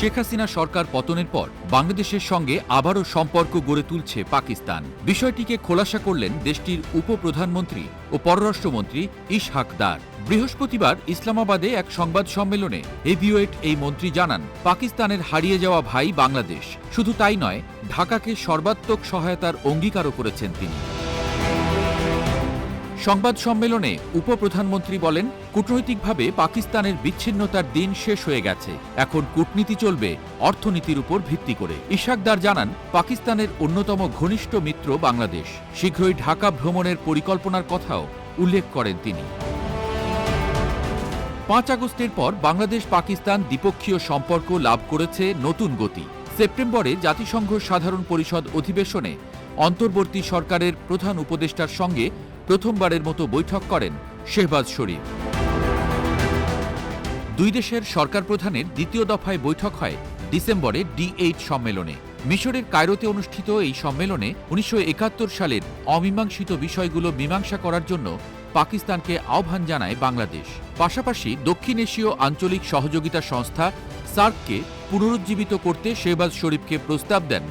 শেখ হাসিনা সরকার পতনের পর বাংলাদেশের সঙ্গে আবারও সম্পর্ক গড়ে তুলছে পাকিস্তান। বিষয়টিকে খোলাসা করলেন দেশটির উপপ্রধানমন্ত্রী ও পররাষ্ট্রমন্ত্রী ইশহাক দার। বৃহস্পতিবার ইসলামাবাদে এক সংবাদ সম্মেলনে হেভিওয়েট এই মন্ত্রী জানান, পাকিস্তানের হারিয়ে যাওয়া ভাই বাংলাদেশ। শুধু তাই নয়, ঢাকাকে সর্বাত্মক সহায়তার অঙ্গীকারও করেছেন তিনি। সংবাদ সম্মেলনে উপপ্রধানমন্ত্রী বলেন কূটনৈতিকভাবে পাকিস্তানের বিচ্ছিন্নতার দিন শেষ হয়ে গেছে। এখন কূটনীতি চলবে অর্থনীতির উপর ভিত্তি করে। ইশাকদার জানান, পাকিস্তানের অন্যতম ঘনিষ্ঠ মিত্র বাংলাদেশ। শীঘ্রই ঢাকা ভ্রমণের পরিকল্পনার কথাও উল্লেখ করেন তিনি। পাঁচ আগস্টের পর বাংলাদেশ পাকিস্তান দ্বিপক্ষীয় সম্পর্ক লাভ করেছে নতুন গতি। সেপ্টেম্বরে জাতিসংঘ সাধারণ পরিষদ অধিবেশনে অন্তর্বর্তী সরকারের প্রধান উপদেষ্টার সঙ্গে প্রথমবারের মতো বৈঠক করেন শেহবাজ শরীফ। দুই দেশের সরকার প্রধানের দ্বিতীয় দফায় বৈঠক হয় ডিসেম্বরে ডি এইট সম্মেলনে। মিশরের কায়রোতে অনুষ্ঠিত এই সম্মেলনে উনিশশো একাত্তর সালের অমীমাংসিত বিষয়গুলো মীমাংসা করার জন্য পাকিস্তানকে আহ্বান জানায় বাংলাদেশ। পাশাপাশি দক্ষিণ এশীয় আঞ্চলিক সহযোগিতা সংস্থা সার্ককে পুনরুজ্জীবিত করতে শেহবাজ শরীফকে প্রস্তাব দেন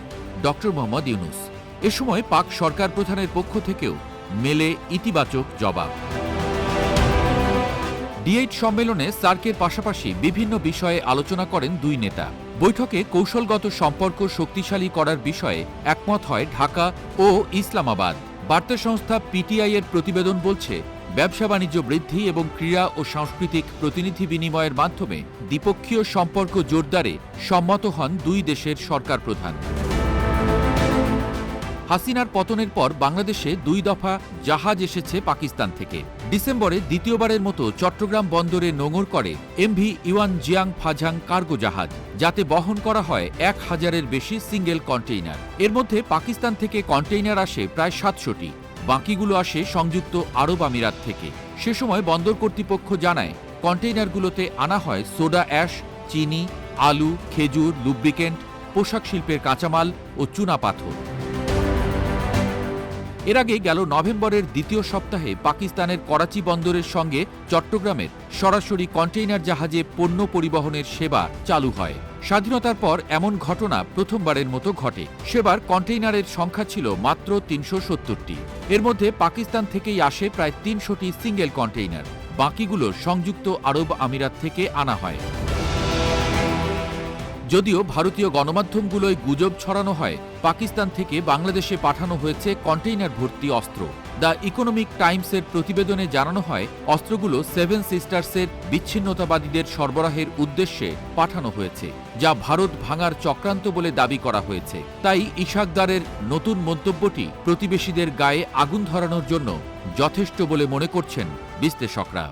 ড মোহাম্মদ ইউনুস। এ সময় পাক সরকার প্রধানের পক্ষ থেকেও মেলে ইতিবাচক জবাব। ডিএইট সম্মেলনে সার্কের পাশাপাশি বিভিন্ন বিষয়ে আলোচনা করেন দুই নেতা। বৈঠকে কৌশলগত সম্পর্ক শক্তিশালী করার বিষয়ে একমত হয় ঢাকা ও ইসলামাবাদ। বার্তা সংস্থা পিটিআই এর প্রতিবেদন বলছে, ব্যবসা বাণিজ্য বৃদ্ধি এবং ক্রীড়া ও সাংস্কৃতিক প্রতিনিধি বিনিময়ের মাধ্যমে দ্বিপক্ষীয় সম্পর্ক জোরদারে সম্মত হন দুই দেশের সরকার প্রধান। হাসিনার পতনের পর বাংলাদেশে দুই দফা জাহাজ এসেছে পাকিস্তান থেকে। ডিসেম্বরে দ্বিতীয়বারের মতো চট্টগ্রাম বন্দরে নোঙর করে MV Yuan Jiang Fazhan cargo জাহাজ, যাতে বহন করা হয় এক হাজারের বেশি সিঙ্গেল কন্টেইনার। এর মধ্যে পাকিস্তান থেকে কন্টেইনার আসে প্রায় সাতশোটি। বাকিগুলো আসে সংযুক্ত আরব আমিরাত থেকে। সে সময় বন্দর কর্তৃপক্ষ জানায়, কন্টেইনারগুলোতে আনা হয় সোডা অ্যাশ, চিনি, আলু, খেজুর, লুব্রিকেন্ট, পোশাক শিল্পের কাঁচামাল ও চুনা পাথর। এর আগে গেল নভেম্বরের দ্বিতীয় সপ্তাহে পাকিস্তানের করাচি বন্দরের সঙ্গে চট্টগ্রামের সরাসরি কন্টেইনার জাহাজে পণ্য পরিবহনের সেবা চালু হয়। স্বাধীনতার পর এমন ঘটনা প্রথমবারের মতো ঘটে। সেবার কন্টেইনারের সংখ্যা ছিল মাত্র তিনশো সত্তরটি। এর মধ্যে পাকিস্তান থেকেই আসে প্রায় তিনশোটি সিঙ্গেল কন্টেইনার। বাকিগুলো সংযুক্ত আরব আমিরাত থেকে আনা হয়। যদিও ভারতীয় গণমাধ্যমগুলোয় গুজব ছড়ানো হয়, পাকিস্তান থেকে বাংলাদেশে পাঠানো হয়েছে কন্টেইনার ভর্তি অস্ত্র। দ্য ইকোনমিক টাইমসের প্রতিবেদনে জানানো হয়, অস্ত্রগুলো সেভেন সিস্টার্সের বিচ্ছিন্নতাবাদীদের সরবরাহের উদ্দেশ্যে পাঠানো হয়েছে, যা ভারত ভাঙার চক্রান্ত বলে দাবি করা হয়েছে। তাই ইশাকদারের নতুন মন্তব্যটি প্রতিবেশীদের গায়ে আগুন ধরানোর জন্য যথেষ্ট বলে মনে করছেন বিশ্লেষকরা।